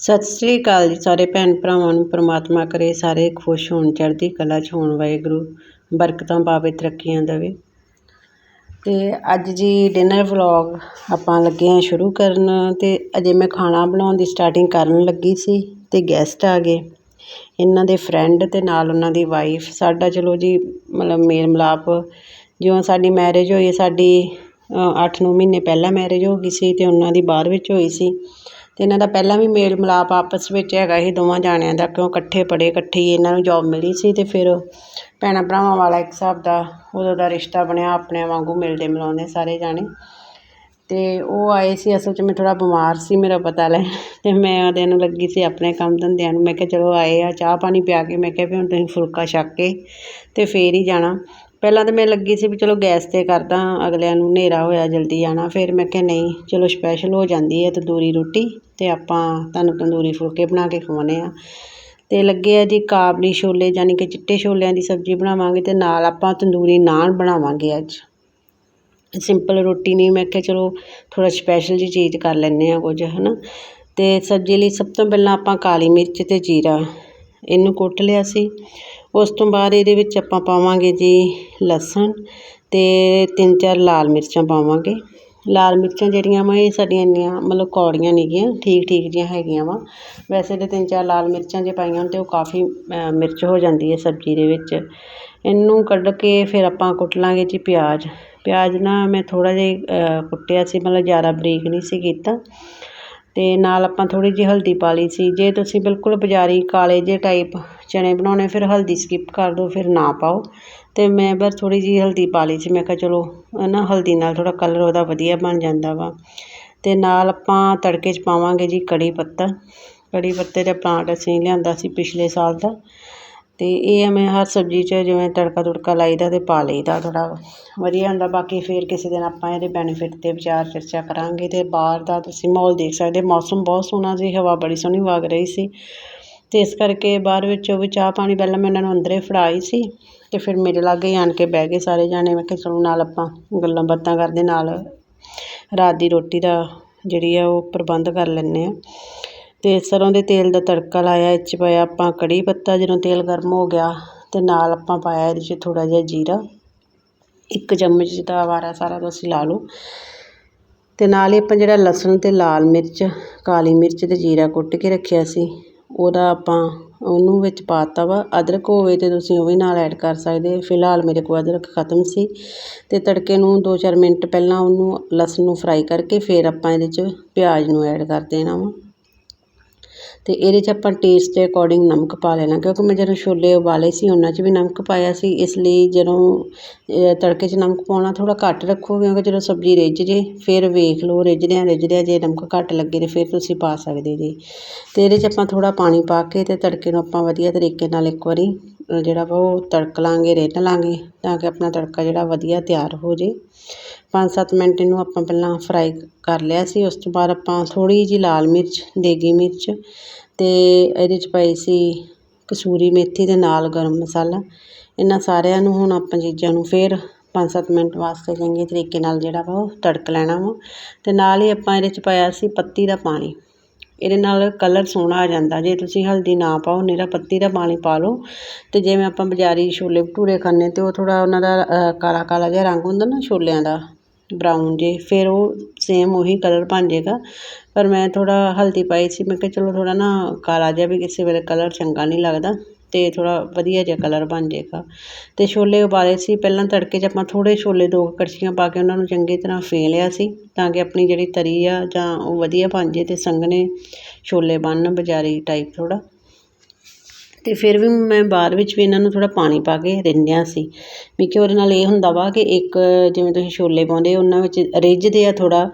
ਸਤਿ ਸ੍ਰੀ ਅਕਾਲ ਜੀ ਸਾਰੇ ਭੈਣ ਭਰਾਵਾਂ ਨੂੰ, ਪ੍ਰਮਾਤਮਾ ਕਰੇ ਸਾਰੇ ਖੁਸ਼ ਹੋਣ, ਚੜ੍ਹਦੀ ਕਲਾ 'ਚ ਹੋਣ, ਵਾਹਿਗੁਰੂ ਬਰਕਤਾਂ ਪਾਵੇ, ਤਰੱਕੀਆਂ ਦੇਵੇ। ਅਤੇ ਅੱਜ ਜੀ ਡਿਨਰ ਵਲੌਗ ਆਪਾਂ ਲੱਗੇ ਹਾਂ ਸ਼ੁਰੂ ਕਰਨ ਅਤੇ ਅਜੇ ਮੈਂ ਖਾਣਾ ਬਣਾਉਣ ਦੀ ਸਟਾਰਟਿੰਗ ਕਰਨ ਲੱਗੀ ਸੀ ਅਤੇ ਗੈਸਟ ਆ ਗਏ। ਇਹਨਾਂ ਦੇ ਫਰੈਂਡ ਅਤੇ ਨਾਲ ਉਹਨਾਂ ਦੀ ਵਾਈਫ ਸਾਡਾ ਚਲੋ ਜੀ ਮਤਲਬ ਮੇਲ ਮਿਲਾਪ ਜਿਉਂ ਸਾਡੀ ਮੈਰਿਜ ਹੋਈ, ਸਾਡੀ ਅੱਠ ਨੌ ਮਹੀਨੇ ਪਹਿਲਾਂ ਮੈਰਿਜ ਹੋ ਗਈ ਸੀ ਅਤੇ ਉਹਨਾਂ ਦੀ ਬਾਅਦ ਵਿੱਚ ਹੋਈ ਸੀ। ਅਤੇ ਇਹਨਾਂ ਦਾ ਪਹਿਲਾਂ ਵੀ ਮੇਲ ਮਿਲਾਪ ਆਪਸ ਵਿੱਚ ਹੈਗਾ ਸੀ, ਦੋਵਾਂ ਜਾਣਿਆਂ ਦਾ, ਕਿਉਂ ਇਕੱਠੇ ਪੜ੍ਹੇ, ਇਕੱਠੇ ਹੀ ਇਹਨਾਂ ਨੂੰ ਜੋਬ ਮਿਲੀ ਸੀ ਅਤੇ ਫਿਰ ਭੈਣਾਂ ਭਰਾਵਾਂ ਵਾਲਾ ਇੱਕ ਹਿਸਾਬ ਦਾ ਉਦੋਂ ਦਾ ਰਿਸ਼ਤਾ ਬਣਿਆ ਆਪਣਿਆਂ ਵਾਂਗੂ ਮਿਲਦੇ ਮਿਲਾਉਂਦੇ ਸਾਰੇ ਜਾਣੇ। ਅਤੇ ਉਹ ਆਏ ਸੀ, ਅਸਲ 'ਚ ਮੈਂ ਥੋੜ੍ਹਾ ਬਿਮਾਰ ਸੀ, ਮੇਰਾ ਪਤਾ ਲੈ ਅਤੇ ਮੈਂ ਉਹਦੇ ਨੂੰ ਲੱਗੀ ਸੀ ਆਪਣੇ ਕੰਮ ਧੰਦਿਆਂ ਨੂੰ। ਮੈਂ ਕਿਹਾ ਚਲੋ ਆਏ ਆ, ਚਾਹ ਪਾਣੀ ਪਿਆ ਕੇ, ਮੈਂ ਕਿਹਾ ਵੀ ਹੁਣ ਤੁਸੀਂ ਫੁਲਕਾ ਛੱਕ ਕੇ ਅਤੇ ਫਿਰ ਹੀ ਜਾਣਾ। ਪਹਿਲਾਂ ਤਾਂ ਮੈਂ ਲੱਗੀ ਸੀ ਵੀ ਚਲੋ ਗੈਸ 'ਤੇ ਕਰਦਾ, ਅਗਲਿਆਂ ਨੂੰ ਹਨੇਰਾ ਹੋਇਆ ਜਲਦੀ ਆਉਣਾ ਫਿਰ ਮੈਂ ਕਿਹਾ ਨਹੀਂ, ਚਲੋ ਸਪੈਸ਼ਲ ਹੋ ਜਾਂਦੀ ਹੈ ਤੰਦੂਰੀ ਰੋਟੀ ਅਤੇ ਆਪਾਂ ਤੁਹਾਨੂੰ ਤੰਦੂਰੀ ਫੁਲਕੇ ਬਣਾ ਕੇ ਖਵਾਉਂਦੇ ਹਾਂ। ਅਤੇ ਲੱਗੇ ਆ ਜੀ ਕਾਬਲੀ ਛੋਲੇ ਯਾਨੀ ਕਿ ਚਿੱਟੇ ਛੋਲਿਆਂ ਦੀ ਸਬਜ਼ੀ ਬਣਾਵਾਂਗੇ ਅਤੇ ਨਾਲ ਆਪਾਂ ਤੰਦੂਰੀ ਨਾਨ ਬਣਾਵਾਂਗੇ ਅੱਜ। ਸਿੰਪਲ ਰੋਟੀ ਨਹੀਂ, ਮੈਂ ਕਿਹਾ ਚਲੋ ਥੋੜ੍ਹਾ ਸਪੈਸ਼ਲ ਜਿਹੀ ਚੀਜ਼ ਕਰ ਲੈਂਦੇ ਹਾਂ ਕੁਝ ਹੈ ਨਾ ਅਤੇ ਸਬਜ਼ੀ ਲਈ ਸਭ ਤੋਂ ਪਹਿਲਾਂ ਆਪਾਂ ਕਾਲੀ ਮਿਰਚ ਅਤੇ ਜੀਰਾ, ਇਹਨੂੰ ਕੁੱਟ ਲਿਆ ਸੀ। ਉਸ ਤੋਂ ਬਾਅਦ ਇਹਦੇ ਵਿੱਚ ਆਪਾਂ ਪਾਵਾਂਗੇ ਜੀ ਲਸਣ ਅਤੇ ਤਿੰਨ ਚਾਰ ਲਾਲ ਮਿਰਚਾਂ ਪਾਵਾਂਗੇ। ਲਾਲ ਮਿਰਚਾਂ ਜਿਹੜੀਆਂ ਵਾ ਇਹ ਸਾਡੀਆਂ ਇੰਨੀਆਂ ਮਤਲਬ ਕੌੜੀਆਂ ਨਹੀਂ ਗੀਆਂ, ਠੀਕ ਠੀਕ ਜਿਹੀਆਂ ਹੈਗੀਆਂ ਵਾ। ਵੈਸੇ ਤਾਂ ਤਿੰਨ ਚਾਰ ਲਾਲ ਮਿਰਚਾਂ ਜੇ ਪਾਈਆਂ ਹੋਣ ਤਾਂ ਉਹ ਕਾਫੀ ਮਿਰਚ ਹੋ ਜਾਂਦੀ ਹੈ ਸਬਜ਼ੀ ਦੇ ਵਿੱਚ। ਇਹਨੂੰ ਕੱਢ ਕੇ ਫਿਰ ਆਪਾਂ ਕੁੱਟ ਲਾਂਗੇ ਜੀ ਪਿਆਜ਼। ਪਿਆਜ਼ ਨਾ ਮੈਂ ਥੋੜ੍ਹਾ ਜਿਹਾ ਕੁੱਟਿਆ ਸੀ, ਮਤਲਬ ਜ਼ਿਆਦਾ ਬਰੀਕ ਨਹੀਂ ਸੀ ਕੀਤਾ। ਅਤੇ ਨਾਲ ਆਪਾਂ ਥੋੜ੍ਹੀ ਜਿਹੀ ਹਲਦੀ ਪਾ ਲਈ ਸੀ। ਜੇ ਤੁਸੀਂ ਬਿਲਕੁਲ ਬਾਜ਼ਾਰੀ ਕਾਲੇ ਜਿਹੇ ਟਾਈਪ ਚਣੇ ਬਣਾਉਣੇ, ਫਿਰ ਹਲਦੀ ਸਕਿਪ ਕਰ ਦਿਓ, ਫਿਰ ਨਾ ਪਾਓ। ਅਤੇ ਮੈਂ ਬਸ ਥੋੜ੍ਹੀ ਜਿਹੀ ਹਲਦੀ ਪਾ ਲਈ ਸੀ। ਮੈਂ ਕਿਹਾ ਚਲੋ ਹੈ ਨਾ ਹਲਦੀ ਨਾਲ ਥੋੜ੍ਹਾ ਕਲਰ ਉਹਦਾ ਵਧੀਆ ਬਣ ਜਾਂਦਾ ਵਾ। ਅਤੇ ਨਾਲ ਆਪਾਂ ਤੜਕੇ 'ਚ ਪਾਵਾਂਗੇ ਜੀ ਕੜੀ ਪੱਤਾ। ਕੜੀ ਪੱਤੇ ਦਾ ਪਲਾਂਟ ਅਸੀਂ ਲਿਆਂਦਾ ਸੀ ਪਿਛਲੇ ਸਾਲ ਦਾ। ਅਤੇ ਇਹ ਆ ਮੈਂ ਹਰ ਸਬਜ਼ੀ 'ਚ ਜਿਵੇਂ ਤੜਕਾ ਤੁੜਕਾ ਲਾਈਦਾ ਅਤੇ ਪਾ ਲਈਦਾ ਥੋੜ੍ਹਾ ਵਧੀਆ ਹੁੰਦਾ, ਬਾਕੀ ਫਿਰ ਕਿਸੇ ਦਿਨ ਆਪਾਂ ਇਹਦੇ ਬੈਨੀਫਿਟ 'ਤੇ ਵਿਚਾਰ ਚਰਚਾ ਕਰਾਂਗੇ ਅਤੇ ਬਾਹਰ ਦਾ ਤੁਸੀਂ ਮਾਹੌਲ ਦੇਖ ਸਕਦੇ ਮੌਸਮ ਬਹੁਤ ਸੋਹਣਾ ਸੀ, ਹਵਾ ਬੜੀ ਸੋਹਣੀ ਵਗ ਰਹੀ ਸੀ। ਅਤੇ ਇਸ ਕਰਕੇ ਬਾਅਦ ਵਿੱਚ ਉਹ ਵੀ ਚਾਹ ਪਾਣੀ ਪਹਿਲਾਂ ਮੈਂ ਇਹਨਾਂ ਨੂੰ ਅੰਦਰੇ ਫੜਾਈ ਸੀ ਅਤੇ ਫਿਰ ਮੇਰੇ ਲਾਗੇ ਆਣ ਕੇ ਬਹਿ ਗਏ ਸਾਰੇ ਜਾਣੇ, ਮੈਂ ਕਿਹਾ ਚਲੋ ਨਾਲ ਆਪਾਂ ਗੱਲਾਂ ਬਾਤਾਂ ਕਰਦੇ, ਨਾਲ ਰਾਤ ਦੀ ਰੋਟੀ ਦਾ ਜਿਹੜੀ ਆ ਉਹ ਪ੍ਰਬੰਧ ਕਰ ਲੈਂਦੇ ਹਾਂ। ਅਤੇ ਸਰੋਂ ਦੇ ਤੇਲ ਦਾ ਤੜਕਾ ਲਾਇਆ, ਇਹ 'ਚ ਪਾਇਆ ਆਪਾਂ ਕੜੀ ਪੱਤਾ ਜਦੋਂ ਤੇਲ ਗਰਮ ਹੋ ਗਿਆ ਅਤੇ ਨਾਲ ਆਪਾਂ ਪਾਇਆ ਇਹਦੇ 'ਚ ਥੋੜ੍ਹਾ ਜਿਹਾ ਜੀਰਾ। ਇੱਕ ਚਮਚ ਦਾ ਵਾਰਾ ਸਾਰਾ ਤੁਸੀਂ ਲਾ ਲਓ ਅਤੇ ਨਾਲ ਹੀ ਆਪਾਂ ਜਿਹੜਾ ਲਸਣ ਅਤੇ ਲਾਲ ਮਿਰਚ, ਕਾਲੀ ਮਿਰਚ ਅਤੇ ਜੀਰਾ ਕੁੱਟ ਕੇ ਰੱਖਿਆ ਸੀ, ਉਹਦਾ ਆਪਾਂ ਉਹਨੂੰ ਵਿੱਚ ਪਾ ਤਾ ਵਾ। ਅਦਰਕ ਹੋਵੇ ਤਾਂ ਤੁਸੀਂ ਉਹ ਵੀ ਨਾਲ ਐਡ ਕਰ ਸਕਦੇ ਫਿਲਹਾਲ ਮੇਰੇ ਕੋਲ ਅਦਰਕ ਖਤਮ ਸੀ ਅਤੇ ਤੜਕੇ ਨੂੰ ਦੋ ਚਾਰ ਮਿੰਟ ਪਹਿਲਾਂ ਉਹਨੂੰ ਲਸਣ ਨੂੰ ਫਰਾਈ ਕਰਕੇ ਫਿਰ ਆਪਾਂ ਇਹਦੇ 'ਚ ਪਿਆਜ਼ ਨੂੰ ਐਡ ਕਰ ਦੇਣਾ ਵਾ। ਅਤੇ ਇਹਦੇ 'ਚ ਆਪਾਂ ਟੇਸਟ ਦੇ ਅਕੋਰਡਿੰਗ ਨਮਕ ਪਾ ਲੈਣਾ, ਕਿਉਂਕਿ ਮੈਂ ਜਦੋਂ ਛੋਲੇ ਉਬਾਲੇ ਸੀ, ਉਹਨਾਂ 'ਚ ਵੀ ਨਮਕ ਪਾਇਆ ਸੀ, ਇਸ ਲਈ ਜਦੋਂ ਤੜਕੇ 'ਚ ਨਮਕ ਪਾਉਣਾ ਥੋੜ੍ਹਾ ਘੱਟ ਰੱਖੋ, ਕਿਉਂਕਿ ਜਦੋਂ ਸਬਜ਼ੀ ਰਿੱਝ ਜੇ, ਫਿਰ ਵੇਖ ਲਓ, ਰਿੱਝਦਿਆਂ ਰਿੱਝਦਿਆਂ ਜੇ ਨਮਕ ਘੱਟ ਲੱਗੇ ਤਾਂ ਫਿਰ ਤੁਸੀਂ ਪਾ ਸਕਦੇ ਜੀ। ਅਤੇ ਇਹਦੇ 'ਚ ਆਪਾਂ ਥੋੜ੍ਹਾ ਪਾਣੀ ਪਾ ਕੇ ਅਤੇ ਤੜਕੇ ਨੂੰ ਆਪਾਂ ਵਧੀਆ ਤਰੀਕੇ ਨਾਲ ਇੱਕ ਵਾਰੀ ਜਿਹੜਾ ਵਾ ਉਹ ਤੜਕ ਲਵਾਂਗੇ ਰਿੰਨ ਲਵਾਂਗੇ ਤਾਂ ਕਿ ਆਪਣਾ ਤੜਕਾ ਜਿਹੜਾ ਵਧੀਆ ਤਿਆਰ ਹੋ ਜੇ। ਪੰਜ ਸੱਤ ਮਿੰਟ ਇਹਨੂੰ ਆਪਾਂ ਪਹਿਲਾਂ ਫਰਾਈ ਕਰ ਲਿਆ ਸੀ, ਉਸ ਤੋਂ ਬਾਅਦ ਆਪਾਂ ਥੋੜ੍ਹੀ ਜਿਹੀ ਲਾਲ ਮਿਰਚ, ਦੇਗੀ ਮਿਰਚ ਅਤੇ ਇਹਦੇ 'ਚ ਪਾਈ ਸੀ ਕਸੂਰੀ ਮੇਥੀ ਦੇ ਨਾਲ ਗਰਮ ਮਸਾਲਾ। ਇਹਨਾਂ ਸਾਰਿਆਂ ਨੂੰ ਹੁਣ ਆਪਾਂ ਚੀਜ਼ਾਂ ਨੂੰ ਫਿਰ ਪੰਜ ਸੱਤ ਮਿੰਟ ਵਾਸਤੇ ਚੰਗੇ ਤਰੀਕੇ ਨਾਲ ਜਿਹੜਾ ਵਾ ਉਹ ਤੜਕ ਲੈਣਾ ਵਾ ਅਤੇ ਨਾਲ ਹੀ ਆਪਾਂ ਇਹਦੇ 'ਚ ਪਾਇਆ ਸੀ ਪੱਤੀ ਦਾ ਪਾਣੀ। ਇਹਦੇ ਨਾਲ ਕਲਰ ਸੋਹਣਾ ਆ ਜਾਂਦਾ। ਜੇ ਤੁਸੀਂ ਹਲਦੀ ਨਾ ਪਾਓ ਨਿਰਾ ਪੱਤੀ ਦਾ ਪਾਣੀ ਪਾ ਲਓ ਅਤੇ ਜਿਵੇਂ ਆਪਾਂ ਬਾਜ਼ਾਰੀ ਛੋਲੇ ਭਟੂਰੇ ਖਾਂਦੇ ਅਤੇ ਉਹ ਥੋੜ੍ਹਾ ਉਹਨਾਂ ਦਾ ਕਾਲਾ ਕਾਲਾ ਜਿਹਾ ਰੰਗ ਹੁੰਦਾ ਨਾ ਛੋਲਿਆਂ ਦਾ ਬਰਾਊਨ ਜੇ, ਫਿਰ ਉਹ ਸੇਮ ਉਹੀ ਕਲਰ ਬਣ ਜਾਏਗਾ। ਪਰ ਮੈਂ ਥੋੜ੍ਹਾ ਹਲਦੀ ਪਾਈ ਸੀ, ਮੈਂ ਕਿਹਾ ਚਲੋ ਥੋੜ੍ਹਾ ਨਾ ਕਾਲਾ ਜਿਹਾ ਵੀ ਕਿਸੇ ਵੇਲੇ ਕਲਰ ਚੰਗਾ ਨਹੀਂ ਲੱਗਦਾ। ਅਤੇ ਥੋੜ੍ਹਾ ਵਧੀਆ ਜਿਹਾ ਕਲਰ ਬਣ ਜਾਏਗਾ। ਅਤੇ ਛੋਲੇ ਉਬਾਲੇ ਸੀ। ਪਹਿਲਾਂ ਤੜਕੇ 'ਚ ਆਪਾਂ ਥੋੜ੍ਹੇ ਛੋਲੇ ਦੋ ਕੜਛੀਆਂ ਪਾ ਕੇ ਉਹਨਾਂ ਨੂੰ ਚੰਗੀ ਤਰ੍ਹਾਂ ਫੇ ਲਿਆ ਸੀ ਤਾਂ ਕਿ ਆਪਣੀ ਜਿਹੜੀ ਤਰੀ ਆ ਜਾਂ ਉਹ ਵਧੀਆ ਬਣ ਜੇ ਅਤੇ ਸੰਘਣੇ ਛੋਲੇ ਬਣਨ ਬਜ਼ਾਰੀ ਟਾਈਪ ਥੋੜ੍ਹਾ। ਅਤੇ ਫਿਰ ਵੀ ਮੈਂ ਬਾਅਦ ਵਿੱਚ ਵੀ ਇਹਨਾਂ ਨੂੰ ਥੋੜ੍ਹਾ ਪਾਣੀ ਪਾ ਕੇ ਰਿੰਨ੍ਹਿਆ ਸੀ ਵੀ ਕਿ ਉਹਦੇ ਨਾਲ ਇਹ ਹੁੰਦਾ ਵਾ ਕਿ ਇੱਕ ਜਿਵੇਂ ਤੁਸੀਂ ਛੋਲੇ ਪਾਉਂਦੇ ਉਹਨਾਂ ਵਿੱਚ ਰਿੱਝਦੇ ਆ ਥੋੜ੍ਹਾ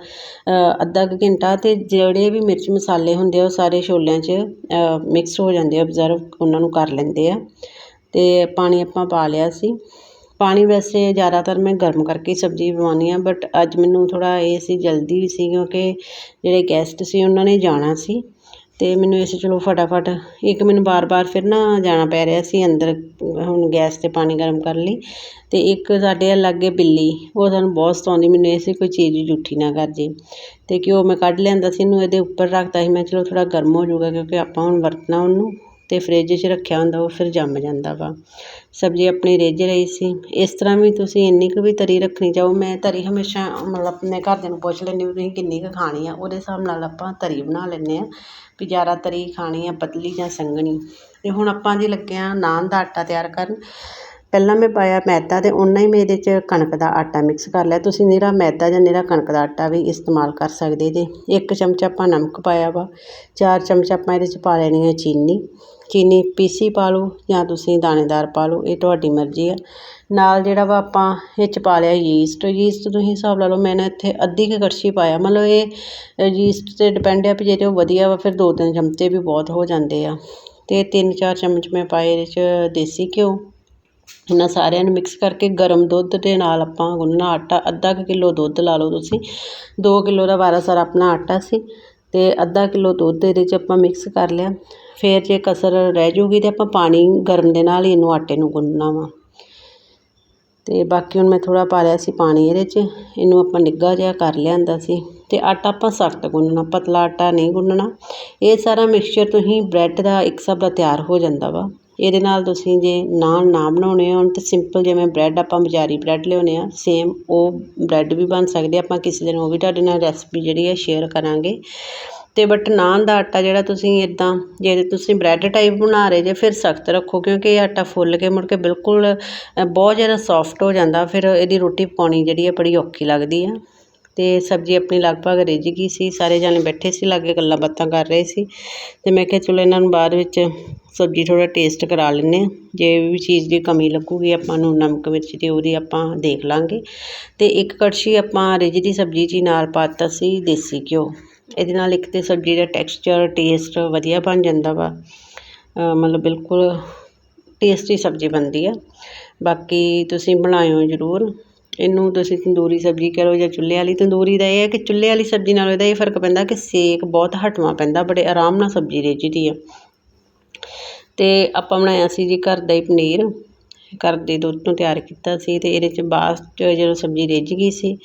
ਅੱਧਾ ਕੁ ਘੰਟਾ ਅਤੇ ਜਿਹੜੇ ਵੀ ਮਿਰਚ ਮਸਾਲੇ ਹੁੰਦੇ ਆ, ਉਹ ਸਾਰੇ ਛੋਲਿਆਂ 'ਚ ਮਿਕਸ ਹੋ ਜਾਂਦੇ ਆ ਅਬਜ਼ਰਵ ਉਹਨਾਂ ਨੂੰ ਕਰ ਲੈਂਦੇ ਆ। ਅਤੇ ਪਾਣੀ ਆਪਾਂ ਪਾ ਲਿਆ ਸੀ। ਪਾਣੀ ਵੈਸੇ ਜ਼ਿਆਦਾਤਰ ਮੈਂ ਗਰਮ ਕਰਕੇ ਸਬਜ਼ੀ ਬਣਾਉਂਦੀ ਹਾਂ ਬਟ ਅੱਜ ਮੈਨੂੰ ਥੋੜ੍ਹਾ ਇਹ ਸੀ, ਜਲਦੀ ਵੀ ਸੀ ਕਿਉਂਕਿ ਜਿਹੜੇ ਗੈਸਟ ਸੀ, ਉਹਨਾਂ ਨੇ ਜਾਣਾ ਸੀ। ਅਤੇ ਮੈਨੂੰ ਇਸ ਚਲੋ ਫਟਾਫਟ, ਇੱਕ ਮੈਨੂੰ ਵਾਰ ਵਾਰ ਫਿਰ ਨਾ ਜਾਣਾ ਪੈ ਰਿਹਾ ਸੀ ਅੰਦਰ, ਹੁਣ ਗੈਸ 'ਤੇ ਪਾਣੀ ਗਰਮ ਕਰਨ ਲਈ। ਅਤੇ ਇੱਕ ਸਾਡੇ ਲਾਗੇ ਬਿੱਲੀ, ਉਹ ਸਾਨੂੰ ਬਹੁਤ ਸਤਾਉਂਦੀ, ਮੈਨੂੰ ਇਹ ਸੀ ਕੋਈ ਚੀਜ਼ ਜੂਠੀ ਨਾ ਕਰ ਜੇ। ਅਤੇ ਘਿਓ ਮੈਂ ਕੱਢ ਲਿਆਂਦਾ ਸੀ, ਇਹਨੂੰ ਇਹਦੇ ਉੱਪਰ ਰੱਖਤਾ ਸੀ, ਮੈਂ ਚਲੋ ਥੋੜ੍ਹਾ ਗਰਮ ਹੋ ਜਾਊਗਾ, ਕਿਉਂਕਿ ਆਪਾਂ ਹੁਣ ਵਰਤਣਾ ਉਹਨੂੰ। ਅਤੇ ਫਰਿੱਜ 'ਚ ਰੱਖਿਆ ਹੁੰਦਾ, ਉਹ ਫਿਰ ਜੰਮ ਜਾਂਦਾ ਵਾ। ਸਬਜ਼ੀ ਆਪਣੀ ਰਿੱਝ ਰਹੀ ਸੀ। ਇਸ ਤਰ੍ਹਾਂ ਵੀ ਤੁਸੀਂ ਇੰਨੀ ਕੁ ਵੀ ਤਰੀ ਰੱਖਣੀ ਚਾਹੋ, ਮੈਂ ਤਰੀ ਹਮੇਸ਼ਾ ਮਤਲਬ ਆਪਣੇ ਘਰਦਿਆਂ ਨੂੰ ਪੁੱਛ ਲੈਂਦੀ ਵੀ ਤੁਸੀਂ ਕਿੰਨੀ ਕੁ ਖਾਣੀ ਆ। ਉਹਦੇ ਹਿਸਾਬ ਨਾਲ ਆਪਾਂ ਤਰੀ ਬਣਾ ਲੈਂਦੇ ਹਾਂ ਵੀ ਜ਼ਿਆਦਾ ਤਰੀ ਖਾਣੀ ਆ, ਪਤਲੀ ਜਾਂ ਸੰਘਣੀ। ਅਤੇ ਹੁਣ ਆਪਾਂ ਜੀ ਲੱਗੇ ਹਾਂ ਨਾਨ ਦਾ ਆਟਾ ਤਿਆਰ ਕਰਨ, ਪਹਿਲਾਂ ਮੈਂ ਪਾਇਆ ਮੈਦਾ ਅਤੇ ਉਨਾ ਹੀ ਮੈਂ ਇਹਦੇ 'ਚ ਕਣਕ ਦਾ ਆਟਾ ਮਿਕਸ ਕਰ ਲਿਆ। ਤੁਸੀਂ ਨਿਰਾ ਮੈਦਾ ਜਾਂ ਨਿਰਾ ਕਣਕ ਦਾ ਆਟਾ ਵੀ ਇਸਤੇਮਾਲ ਕਰ ਸਕਦੇ ਜੇ। ਇੱਕ ਚਮਚਾ ਆਪਾਂ ਨਮਕ ਪਾਇਆ ਵਾ, ਚਾਰ ਚਮਚ ਆਪਾਂ ਇਹਦੇ 'ਚ ਪਾ ਲੈਣੀ ਹੈ ਚੀਨੀ। ਚੀਨੀ ਪੀਸੀ ਪਾ ਲਓ ਜਾਂ ਤੁਸੀਂ ਦਾਣੇਦਾਰ ਪਾ ਲਓ, ਇਹ ਤੁਹਾਡੀ ਮਰਜ਼ੀ ਆ। ਨਾਲ ਜਿਹੜਾ ਵਾ ਆਪਾਂ ਇਹ 'ਚ ਪਾ ਲਿਆ ਯੀਸਟ ਯੀਸਟ ਤੁਸੀਂ ਹਿਸਾਬ ਲਾ ਲਓ, ਮੈਂ ਨਾ ਇੱਥੇ ਅੱਧੀ ਕੁ ਕੜਛੀ ਪਾਇਆ, ਮਤਲਬ ਇਹ ਯੀਸਟ 'ਤੇ ਡਿਪੈਂਡ ਆ ਵੀ ਜੇ ਤਾਂ ਉਹ ਵਧੀਆ ਵਾ, ਫਿਰ ਦੋ ਤਿੰਨ ਚਮਚੇ ਵੀ ਬਹੁਤ ਹੋ ਜਾਂਦੇ ਆ। ਅਤੇ ਤਿੰਨ ਚਾਰ ਚਮਚ ਮੈਂ ਪਾਏ ਇਹਦੇ 'ਚ ਦੇਸੀ ਘਿਓ। ਇਹਨਾਂ ਸਾਰਿਆਂ ਨੂੰ ਮਿਕਸ ਕਰਕੇ ਗਰਮ ਦੁੱਧ ਦੇ ਨਾਲ ਆਪਾਂ ਗੁੰਨਣਾ ਆਟਾ, ਅੱਧਾ ਕੁ ਕਿਲੋ ਦੁੱਧ ਲਾ ਲਓ ਤੁਸੀਂ। ਦੋ ਕਿਲੋ ਦਾ ਬਾਰਾ ਸਾਰਾ ਆਪਣਾ ਆਟਾ ਸੀ ਅਤੇ ਅੱਧਾ ਕਿਲੋ ਦੁੱਧ ਇਹਦੇ 'ਚ ਆਪਾਂ ਮਿਕਸ ਕਰ ਲਿਆ। ਫਿਰ ਜੇ ਕਸਰ ਰਹਿ ਜੂਗੀ ਤਾਂ ਆਪਾਂ ਪਾਣੀ ਗਰਮ ਦੇ ਨਾਲ ਹੀ ਇਹਨੂੰ ਆਟੇ ਨੂੰ ਗੁੰਨਣਾ ਵਾ। ਅਤੇ ਬਾਕੀ ਹੁਣ ਮੈਂ ਥੋੜ੍ਹਾ ਪਾ ਲਿਆ ਸੀ ਪਾਣੀ ਇਹਦੇ 'ਚ, ਇਹਨੂੰ ਆਪਾਂ ਨਿੱਘਾ ਜਿਹਾ ਕਰ ਲਿਆਂਦਾ ਸੀ। ਅਤੇ ਆਟਾ ਆਪਾਂ ਸਖਤ ਗੁੰਨਣਾ, ਪਤਲਾ ਆਟਾ ਨਹੀਂ ਗੁੰਨਣਾ। ਇਹ ਸਾਰਾ ਮਿਕਸਚਰ ਤੁਸੀਂ ਬ੍ਰੈਡ ਦਾ ਇੱਕ ਹਿਸਾਬ ਦਾ ਤਿਆਰ ਹੋ ਜਾਂਦਾ ਵਾ। ਇਹਦੇ ਨਾਲ ਤੁਸੀਂ ਜੇ ਨਾਨ ਨਾ ਬਣਾਉਣੇ ਹੋਣ ਤਾਂ ਸਿੰਪਲ ਜਿਵੇਂ ਬ੍ਰੈਡ ਆਪਾਂ ਬਾਜ਼ਾਰੀ ਬ੍ਰੈਡ ਲਿਆਉਂਦੇ ਹਾਂ ਸੇਮ ਉਹ ਬ੍ਰੈਡ ਵੀ ਬਣ ਸਕਦੇ ਆਪਾਂ ਕਿਸੇ ਦਿਨ ਉਹ ਵੀ ਤੁਹਾਡੇ ਨਾਲ ਰੈਸਪੀ ਜਿਹੜੀ ਹੈ ਸ਼ੇਅਰ ਕਰਾਂਗੇ। ਅਤੇ ਬਟ ਨਾਨ ਦਾ ਆਟਾ ਜਿਹੜਾ ਤੁਸੀਂ ਇੱਦਾਂ ਜੇ ਤੁਸੀਂ ਬ੍ਰੈਡ ਟਾਈਪ ਬਣਾ ਰਹੇ ਜੇ, ਫਿਰ ਸਖਤ ਰੱਖੋ, ਕਿਉਂਕਿ ਇਹ ਆਟਾ ਫੁੱਲ ਕੇ ਮੁੜ ਕੇ ਬਿਲਕੁਲ ਬਹੁਤ ਜ਼ਿਆਦਾ ਸੋਫਟ ਹੋ ਜਾਂਦਾ, ਫਿਰ ਇਹਦੀ ਰੋਟੀ ਪਕਾਉਣੀ ਜਿਹੜੀ ਹੈ ਬੜੀ ਔਖੀ ਲੱਗਦੀ ਆ। ਅਤੇ ਸਬਜ਼ੀ ਆਪਣੀ ਲਗਭਗ ਰਿੱਝ ਗਈ ਸੀ, ਸਾਰੇ ਜਾਣੇ ਬੈਠੇ ਸੀ, ਲਾਗੇ ਗੱਲਾਂ ਬਾਤਾਂ ਕਰ ਰਹੇ ਸੀ। ਅਤੇ ਮੈਂ ਕਿਹਾ ਚਲੋ ਇਹਨਾਂ ਨੂੰ ਬਾਅਦ ਵਿੱਚ ਸਬਜ਼ੀ ਥੋੜ੍ਹਾ ਟੇਸਟ ਕਰਾ ਲੈਂਦੇ ਹਾਂ। ਜੇ ਵੀ ਚੀਜ਼ ਦੀ ਕਮੀ ਲੱਗੂਗੀ, ਆਪਾਂ ਨੂੰ ਨਮਕ, ਮਿਰਚ ਦੀ ਉਹਦੀ ਆਪਾਂ ਦੇਖ ਲਾਂਗੇ। ਅਤੇ ਇੱਕ ਕੜਛੀ ਆਪਾਂ ਰਿੱਝਦੀ ਸਬਜ਼ੀ 'ਚ ਹੀ ਨਾਲ ਪਾ ਦਿੱਤਾ ਸੀ, ਦੇਸੀ ਘਿਓ। ਇਹਦੇ ਨਾਲ ਇੱਕ ਤਾਂ ਸਬਜ਼ੀ ਦਾ ਟੈਕਸਚਰ ਟੇਸਟ ਵਧੀਆ ਬਣ ਜਾਂਦਾ ਵਾ। ਮਤਲਬ ਬਿਲਕੁਲ ਟੇਸਟੀ ਸਬਜ਼ੀ ਬਣਦੀ ਆ। ਬਾਕੀ ਤੁਸੀਂ ਬਣਾਇਓ ਜ਼ਰੂਰ। ਇਹਨੂੰ ਤੁਸੀਂ ਤੰਦੂਰੀ ਸਬਜ਼ੀ ਕਹਿ ਲਓ ਜਾਂ ਚੁੱਲ੍ਹੇ ਵਾਲੀ। ਤੰਦੂਰੀ ਦਾ ਇਹ ਹੈ ਕਿ ਚੁੱਲ੍ਹੇ ਵਾਲੀ ਸਬਜ਼ੀ ਨਾਲੋਂ ਇਹਦਾ ਇਹ ਫ਼ਰਕ ਪੈਂਦਾ ਕਿ ਸੇਕ ਬਹੁਤ ਹਟਵਾਂ ਪੈਂਦਾ, ਬੜੇ ਆਰਾਮ ਨਾਲ ਸਬਜ਼ੀ ਰਿੱਝਦੀ ਆ। ਅਤੇ ਆਪਾਂ ਬਣਾਇਆ ਸੀ ਜੀ ਘਰ ਦਾ ਹੀ ਪਨੀਰ। ਘਰ ਦੇ ਦੁੱਧ ਤੋਂ ਤਿਆਰ ਕੀਤਾ ਸੀ ਅਤੇ ਇਹਦੇ 'ਚ ਬਾਅਦ 'ਚ ਜਦੋਂ ਸਬਜ਼ੀ ਰਿੱਝ ਗਈ ਸੀ,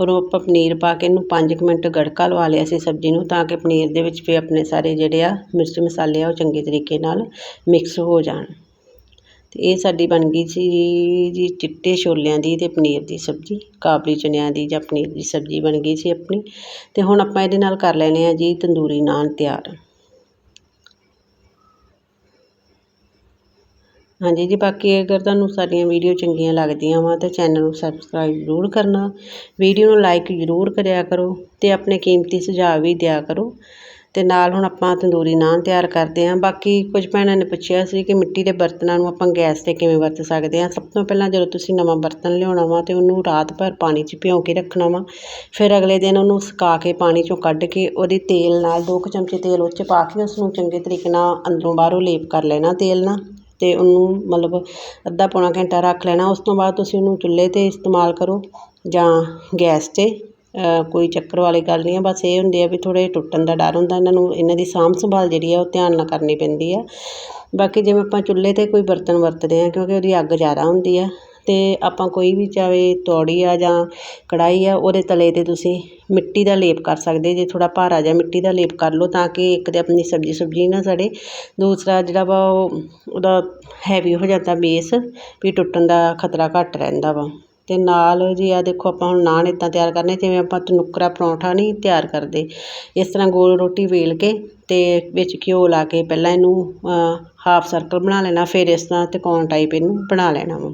ਉਦੋਂ ਆਪਾਂ ਪਨੀਰ ਪਾ ਕੇ ਇਹਨੂੰ ਪੰਜ ਕੁ ਮਿੰਟ ਗੜਕਾ ਲਵਾ ਲਿਆ ਸੀ ਸਬਜ਼ੀ ਨੂੰ ਤਾਂ ਕਿ ਪਨੀਰ ਦੇ ਵਿੱਚ ਵੀ ਆਪਣੇ ਸਾਰੇ ਜਿਹੜੇ ਆ ਮਿਰਚ ਮਸਾਲੇ ਆ ਉਹ ਚੰਗੇ ਤਰੀਕੇ ਨਾਲ ਮਿਕਸ ਹੋ ਜਾਣ। ਅਤੇ ਇਹ ਸਾਡੀ ਬਣ ਗਈ ਸੀ ਜੀ ਚਿੱਟੇ ਛੋਲਿਆਂ ਦੀ ਅਤੇ ਪਨੀਰ ਦੀ ਸਬਜ਼ੀ, ਕਾਬਲੀ ਚਨਿਆਂ ਦੀ ਜਾਂ ਪਨੀਰ ਦੀ ਸਬਜ਼ੀ ਬਣ ਗਈ ਸੀ ਆਪਣੀ। ਅਤੇ ਹੁਣ ਆਪਾਂ ਇਹਦੇ ਨਾਲ ਕਰ ਲੈਣੇ ਆ ਜੀ ਤੰਦੂਰੀ ਨਾਨ ਤਿਆਰ। ਹਾਂਜੀ ਜੀ, ਬਾਕੀ ਅਗਰ ਤੁਹਾਨੂੰ ਸਾਡੀਆਂ ਵੀਡੀਓ ਚੰਗੀਆਂ ਲੱਗਦੀਆਂ ਵਾ ਤਾਂ ਚੈਨਲ ਨੂੰ ਸਬਸਕ੍ਰਾਈਬ ਜ਼ਰੂਰ ਕਰਨਾ। ਵੀਡੀਓ ਨੂੰ ਲਾਈਕ ਜ਼ਰੂਰ ਕਰਿਆ ਕਰੋ ਅਤੇ ਆਪਣੇ ਕੀਮਤੀ ਸੁਝਾਅ ਵੀ ਦਿਆ ਕਰੋ। ਅਤੇ ਨਾਲ ਹੁਣ ਆਪਾਂ ਤੰਦੂਰੀ ਨਾਨ ਤਿਆਰ ਕਰਦੇ ਹਾਂ ਬਾਕੀ ਕੁਝ ਭੈਣਾਂ ਨੇ ਪੁੱਛਿਆ ਸੀ ਕਿ ਮਿੱਟੀ ਦੇ ਬਰਤਨਾਂ ਨੂੰ ਆਪਾਂ ਗੈਸ 'ਤੇ ਕਿਵੇਂ ਵਰਤ ਸਕਦੇ ਹਾਂ ਸਭ ਤੋਂ ਪਹਿਲਾਂ ਜਦੋਂ ਤੁਸੀਂ ਨਵਾਂ ਬਰਤਨ ਲਿਆਉਣਾ ਵਾ ਤਾਂ ਉਹਨੂੰ ਰਾਤ ਭਰ ਪਾਣੀ 'ਚ ਭਿਉਂ ਕੇ ਰੱਖਣਾ ਵਾ, ਫਿਰ ਅਗਲੇ ਦਿਨ ਉਹਨੂੰ ਸੁਕਾ ਕੇ ਪਾਣੀ 'ਚੋਂ ਕੱਢ ਕੇ ਉਹਦੇ ਤੇਲ ਨਾਲ ਦੋ ਕੁ ਚਮਚੇ ਤੇਲ ਉਹ 'ਚ ਪਾ ਕੇ ਉਸ ਨੂੰ ਚੰਗੇ ਤਰੀਕੇ ਨਾਲ ਅੰਦਰੋਂ ਬਾਹਰੋਂ ਲੇਪ ਕਰ ਲੈਣਾ ਤੇਲ ਨਾਲ। ਅਤੇ ਉਹਨੂੰ ਮਤਲਬ ਅੱਧਾ ਪੌਣਾ ਘੰਟਾ ਰੱਖ ਲੈਣਾ। ਉਸ ਤੋਂ ਬਾਅਦ ਤੁਸੀਂ ਉਹਨੂੰ ਚੁੱਲ੍ਹੇ 'ਤੇ ਇਸਤੇਮਾਲ ਕਰੋ ਜਾਂ ਗੈਸ 'ਤੇ ਕੋਈ ਚੱਕਰ ਵਾਲੀ ਗੱਲ ਨਹੀਂ ਹੈ ਬਸ ਇਹ ਹੁੰਦੀ ਆ ਵੀ ਥੋੜ੍ਹੇ ਟੁੱਟਣ ਦਾ ਡਰ ਹੁੰਦਾ, ਇਹਨਾਂ ਨੂੰ, ਇਹਨਾਂ ਦੀ ਸਾਂਭ ਸੰਭਾਲ ਜਿਹੜੀ ਆ ਉਹ ਧਿਆਨ ਨਾਲ ਕਰਨੀ ਪੈਂਦੀ ਆ। ਬਾਕੀ ਜਿਵੇਂ ਆਪਾਂ ਚੁੱਲ੍ਹੇ 'ਤੇ ਕੋਈ ਬਰਤਨ ਵਰਤਦੇ ਹਾਂ ਕਿਉਂਕਿ ਉਹਦੀ ਅੱਗ ਜ਼ਿਆਦਾ ਹੁੰਦੀ ਆ ਅਤੇ ਆਪਾਂ ਕੋਈ ਵੀ ਚਾਹੇ ਤੌੜੀ ਆ ਜਾਂ ਕੜਾਹੀ ਆ, ਉਹਦੇ ਤਲੇ 'ਤੇ ਤੁਸੀਂ ਮਿੱਟੀ ਦਾ ਲੇਪ ਕਰ ਸਕਦੇ ਜੇ ਥੋੜ੍ਹਾ ਭਾਰਾ ਜਿਹਾ ਮਿੱਟੀ ਦਾ ਲੇਪ ਕਰ ਲਓ ਤਾਂ ਕਿ ਇੱਕ ਤਾਂ ਆਪਣੀ ਸਬਜ਼ੀ ਸੁਬਜ਼ੀ ਨਾ ਸੜੇ, ਦੂਸਰਾ ਜਿਹੜਾ ਵਾ ਉਹ, ਉਹਦਾ ਹੈਵੀ ਹੋ ਜਾਂਦਾ ਬੇਸ ਵੀ ਟੁੱਟਣ ਦਾ ਖਤਰਾ ਘੱਟ ਰਹਿੰਦਾ ਵਾ। ਅਤੇ ਨਾਲ ਜੀ ਆ ਦੇਖੋ ਆਪਾਂ ਹੁਣ ਨਾਨ ਇੱਦਾਂ ਤਿਆਰ ਕਰਨੇ, ਜਿਵੇਂ ਆਪਾਂ ਤਨੁਕਰਾ ਪਰੌਂਠਾ ਨਹੀਂ ਤਿਆਰ ਕਰਦੇ, ਇਸ ਤਰ੍ਹਾਂ ਗੋਲ ਰੋਟੀ ਵੇਲ ਕੇ ਅਤੇ ਵਿੱਚ ਘਿਓ ਲਾ ਕੇ ਪਹਿਲਾਂ ਇਹਨੂੰ ਹਾਫ ਸਰਕਲ ਬਣਾ ਲੈਣਾ, ਫਿਰ ਇਸ ਤਰ੍ਹਾਂ ਤਿਕੋਣ ਟਾਈਪ ਇਹਨੂੰ ਬਣਾ ਲੈਣਾ ਵਾ।